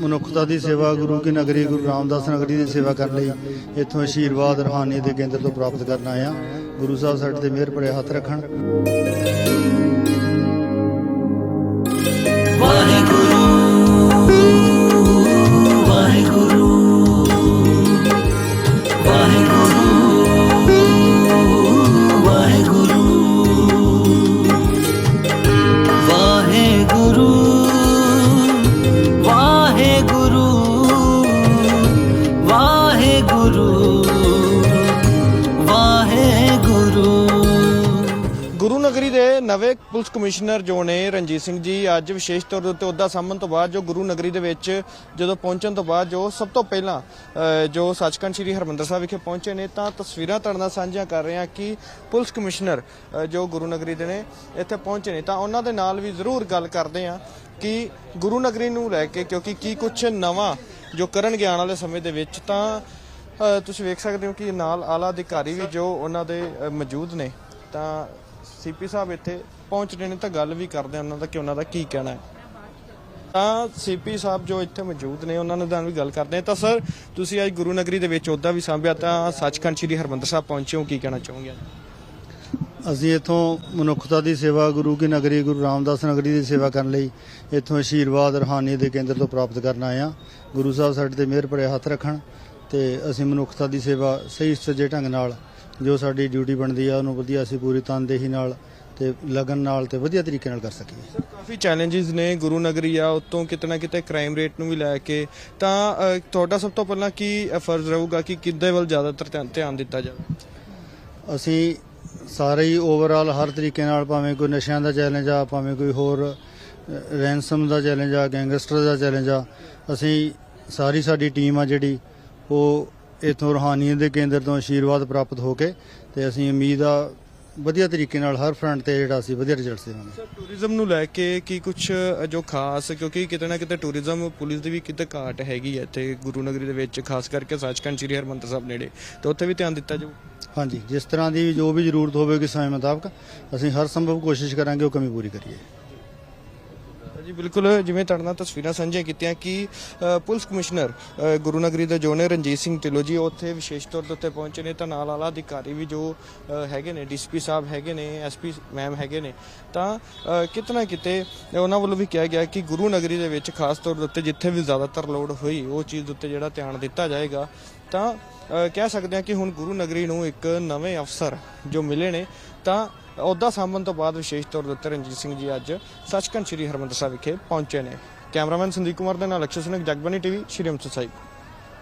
ਮਨੁੱਖਤਾ ਦੀ ਸੇਵਾ ਗੁਰੂ ਕੀ ਨਗਰੀ, ਗੁਰੂ ਰਾਮਦਾਸ ਨਗਰੀ ਦੀ ਸੇਵਾ ਕਰਨ ਲਈ ਇੱਥੋਂ ਆਸ਼ੀਰਵਾਦ ਰਹਾਨੀ ਦੇ ਕੇਂਦਰ ਤੋਂ ਪ੍ਰਾਪਤ ਕਰਨ ਆਇਆ ਗੁਰੂ ਸਾਹਿਬ ਸਾਡੇ ਤੇ ਮਿਹਰ ਭਰੇ ਹੱਥ ਰੱਖਣ। ਨਵੇਂ ਪੁਲਿਸ ਕਮਿਸ਼ਨਰ ਜੋ ਨੇ ਰਣਜੀਤ ਸਿੰਘ ਜੀ ਅੱਜ ਵਿਸ਼ੇਸ਼ ਤੌਰ ਦੇ ਉੱਤੇ ਅਹੁਦਾ ਸੰਭਣ ਤੋਂ ਬਾਅਦ ਜੋ ਗੁਰੂ ਨਗਰੀ ਦੇ ਵਿੱਚ ਜਦੋਂ ਪਹੁੰਚਣ ਤੋਂ ਬਾਅਦ ਜੋ ਸਭ ਤੋਂ ਪਹਿਲਾਂ ਜੋ ਸੱਚਖੰਡ ਸ੍ਰੀ ਹਰਮੰਦਰ ਸਾਹਿਬ ਵਿਖੇ ਪਹੁੰਚੇ ਨੇ ਤਾਂ ਤਸਵੀਰਾਂ ਤੁਹਾਡੇ ਨਾਲ ਸਾਂਝੀਆਂ ਕਰ ਰਹੇ ਹਾਂ ਕਿ ਪੁਲਿਸ ਕਮਿਸ਼ਨਰ ਜੋ ਗੁਰੂ ਨਗਰੀ ਦੇ ਨੇ ਇੱਥੇ ਪਹੁੰਚੇ ਨੇ। ਤਾਂ ਉਹਨਾਂ ਦੇ ਨਾਲ ਵੀ ਜ਼ਰੂਰ ਗੱਲ ਕਰਦੇ ਹਾਂ ਕਿ ਗੁਰੂ ਨਗਰੀ ਨੂੰ ਲੈ ਕੇ ਕਿਉਂਕਿ ਕੀ ਕੁਝ ਨਵਾਂ ਜੋ ਕਰਨਗੇ ਆਉਣ ਵਾਲੇ ਸਮੇਂ ਦੇ ਵਿੱਚ ਤਾਂ ਤੁਸੀਂ ਵੇਖ ਸਕਦੇ ਹੋ ਕਿ ਨਾਲ ਆਲਾ ਅਧਿਕਾਰੀ ਵੀ ਜੋ ਉਹਨਾਂ ਦੇ ਮੌਜੂਦ ਨੇ ਤਾਂ ਸੀਪੀ ਸਾਹਿਬ ਇੱਥੇ ਪਹੁੰਚ ਨੇ ਤਾਂ ਗੱਲ ਵੀ ਕਰਦੇ ਉਹਨਾਂ ਦਾ ਕਿ ਉਹਨਾਂ ਦਾ ਕੀ ਕਹਿਣਾ ਹੈ। ਤਾਂ ਸੀਪੀ ਸਾਹਿਬ ਜੋ ਇੱਥੇ ਮੌਜੂਦ ਨੇ, ਉਹਨਾਂ ਨਾਲ ਵੀ ਗੱਲ ਕਰਦੇ ਆ। ਤਾਂ ਸਰ, ਤੁਸੀਂ ਅੱਜ ਗੁਰੂ ਨਗਰੀ ਦੇ ਵਿੱਚ ਉਹਦਾ ਵੀ ਸੰਭਿਆ ਤਾਂ ਸੱਚਖੰਡ ਸ੍ਰੀ ਹਰਮੰਦਰ ਸਾਹਿਬ ਪਹੁੰਚੇ ਹੋ, ਕੀ ਕਹਿਣਾ ਚਾਹੋਗੇ? ਅਸੀਂ ਇੱਥੋਂ ਮਨੁੱਖਤਾ ਦੀ ਸੇਵਾ, ਗੁਰੂ ਕੀ ਨਗਰੀ, ਗੁਰੂ ਰਾਮਦਾਸ ਨਗਰੀ ਦੀ ਸੇਵਾ ਕਰਨ ਲਈ ਇੱਥੋਂ ਆਸ਼ੀਰਵਾਦ ਰਹਾਨੀ ਦੇ ਕੇਂਦਰ ਤੋਂ ਪ੍ਰਾਪਤ ਕਰਨ ਆਏ ਹਾਂ। ਗੁਰੂ ਸਾਹਿਬ ਸਾਡੇ ਤੇ ਮਿਹਰ ਭਰੇ ਹੱਥ ਰੱਖਣ ਤੇ ਅਸੀਂ ਮਨੁੱਖਤਾ ਦੀ ਸੇਵਾ ਸਹੀ ਸੱਜੇ ਢੰਗ ਨਾਲ ਜੋ ਸਾਡੀ ਡਿਊਟੀ ਬਣਦੀ ਆ ਉਹਨੂੰ ਵਧੀਆ ਅਸੀਂ ਪੂਰੀ ਤਨਦੇਹੀ ਨਾਲ ਤੇ ਲਗਨ ਨਾਲ ਤੇ ਵਧੀਆ ਤਰੀਕੇ ਨਾਲ ਕਰ ਸਕੀਏ। ਸਰ ਕਾਫੀ ਚੈਲੰਜਸ ਨੇ ਗੁਰੂ ਨਗਰੀ ਆ ਉਤੋਂ ਕਿਤੇ ਨਾ ਕਿਤੇ ਕ੍ਰਾਈਮ ਰੇਟ ਨੂੰ ਵੀ ਲੈ ਕੇ। ਤਾਂ ਅ, ਤੁਹਾਡਾ ਸਭ ਤੋਂ ਪਹਿਲਾਂ ਕੀ ਫਰਜ਼ ਰਹੂਗਾ ਕਿ ਕਿੱਦੇ ਵੱਲ ਜ਼ਿਆਦਾਤਰ ਧਿਆਨ- ਧਿਆਨ ਦਿੱਤਾ ਜਾਵੇ? ਅਸੀਂ ਸਾਰੇ ਹੀ ਓਵਰਆਲ ਹਰ ਤਰੀਕੇ ਨਾਲ ਭਾਵੇਂ ਕੋਈ ਨਸ਼ਿਆਂ ਦਾ ਚੈਲੰਜ ਆ ਭਾਵੇਂ ਕੋਈ ਹੋਰ ਰੈਂਸਮ ਦਾ ਚੈਲੰਜ ਆ ਗੈਂਗਸਟਰ ਦਾ ਚੈਲੰਜ ਆ ਅਸੀਂ ਸਾਰੀ ਸਾਡੀ ਟੀਮ ਆ ਜਿਹੜੀ ਉਹ ਇਥੋਂ ਰੂਹਾਨੀਅਤ ਦੇ ਕੇਂਦਰ ਤੋਂ ਆਸ਼ੀਰਵਾਦ ਪ੍ਰਾਪਤ ਹੋ ਕੇ ਤੇ ਅਸੀਂ ਉਮੀਦ ਆ ਵਧੀਆ ਤਰੀਕੇ ਨਾਲ ਹਰ ਫਰੰਟ ਤੇ ਜਿਹੜਾ ਅਸੀਂ ਵਧੀਆ ਰਿਜ਼ਲਟਸ ਦੇਵਾਂਗੇ। ਸਰ ਟੂਰਿਜ਼ਮ ਨੂੰ ਲੈ ਕੇ ਕੀ ਕੁਝ ਜੋ ਖਾਸ ਕਿਉਂਕਿ ਕਿਤੇ ਨਾ ਕਿਤੇ ਟੂਰਿਜ਼ਮ ਪੁਲਿਸ ਦੀ ਵੀ ਕਿਤੇ ਘਾਟ ਹੈਗੀ ਹੈ ਇੱਥੇ ਗੁਰੂ ਨਗਰੀ ਦੇ ਵਿੱਚ ਖਾਸ ਕਰਕੇ ਸੱਚਖੰਡ ਸ੍ਰੀ ਹਰਮੰਦਰ ਸਾਹਿਬ ਨੇੜੇ। ਤੇ ਉੱਥੇ ਵੀ ਧਿਆਨ ਦਿੱਤਾ ਜਾਊ? ਹਾਂਜੀ ਜਿਸ ਤਰ੍ਹਾਂ ਦੀ ਜੋ ਵੀ ਜ਼ਰੂਰਤ ਹੋਵੇਗੀ ਸਮੇਂ ਮੁਤਾਬਕ ਅਸੀਂ ਹਰ ਸੰਭਵ ਕੋਸ਼ਿਸ਼ ਕਰਾਂਗੇ ਉਹ ਕਮੀ ਪੂਰੀ ਕਰੀਏ। ਜੀ ਬਿਲਕੁਲ ਜਿਵੇਂ ਤੁਹਾਡੇ ਨਾਲ ਤਸਵੀਰਾਂ ਸਾਂਝੀਆਂ ਕੀਤੀਆਂ ਕਿ ਪੁਲਿਸ ਕਮਿਸ਼ਨਰ ਅ, ਗੁਰੂ ਨਗਰੀ ਦੇ ਜੋ ਨੇ ਰਣਜੀਤ ਸਿੰਘ ਢਿੱਲੋਂ ਜੀ ਉਹ ਉੱਥੇ ਵਿਸ਼ੇਸ਼ ਤੌਰ ਦੇ ਉੱਤੇ ਪਹੁੰਚੇ ਨੇ। ਤਾਂ ਨਾਲ ਆਲਾ ਅਧਿਕਾਰੀ ਵੀ ਜੋ ਹੈਗੇ ਨੇ ਡੀਸੀਪੀ ਸਾਹਿਬ ਹੈਗੇ ਨੇ ਐਸਪੀ ਮੈਮ ਹੈਗੇ ਨੇ। ਤਾਂ ਅ, ਕਿਤੇ ਨਾ ਕਿਤੇ ਉਹਨਾਂ ਵੱਲੋਂ ਵੀ ਕਿਹਾ ਗਿਆ ਕਿ ਗੁਰੂ ਨਗਰੀ ਦੇ ਵਿੱਚ ਖਾਸ ਤੌਰ ਦੇ ਉੱਤੇ ਜਿੱਥੇ ਵੀ ਜ਼ਿਆਦਾਤਰ ਲੋੜ ਹੋਈ ਉਹ ਚੀਜ਼ ਦੇ ਉੱਤੇ ਜਿਹੜਾ ਧਿਆਨ ਦਿੱਤਾ ਜਾਏਗਾ। ਤਾਂ ਅ, ਕਹਿ ਸਕਦੇ ਹਾਂ ਕਿ ਹੁਣ ਗੁਰੂ ਨਗਰੀ ਨੂੰ ਇੱਕ ਨਵੇਂ ਅਫਸਰ ਜੋ ਮਿਲੇ ਨੇ ਤਾਂ ਅਹੁਦਾ ਸਾਂਭਣ ਤੋਂ ਬਾਅਦ ਵਿਸ਼ੇਸ਼ ਤੌਰ ਦੇ ਉੱਤੇ ਰਣਜੀਤ ਸਿੰਘ ਜੀ ਅੱਜ ਸੱਚਖੰਡ ਸ੍ਰੀ ਹਰਮੰਦਰ ਸਾਹਿਬ ਵਿਖੇ ਪਹੁੰਚੇ ਨੇ। ਕੈਮਰਾਮੈਨ ਸੰਦੀਪ ਕੁਮਾਰ ਦੇ ਨਾਲ ਅਕਸ਼ਰ ਸਿੰਘ ਜਗਬਾਨੀ ਟੀਵੀ ਸ਼੍ਰੀ ਅੰਮ੍ਰਿਤਸਰ ਸਾਹਿਬ।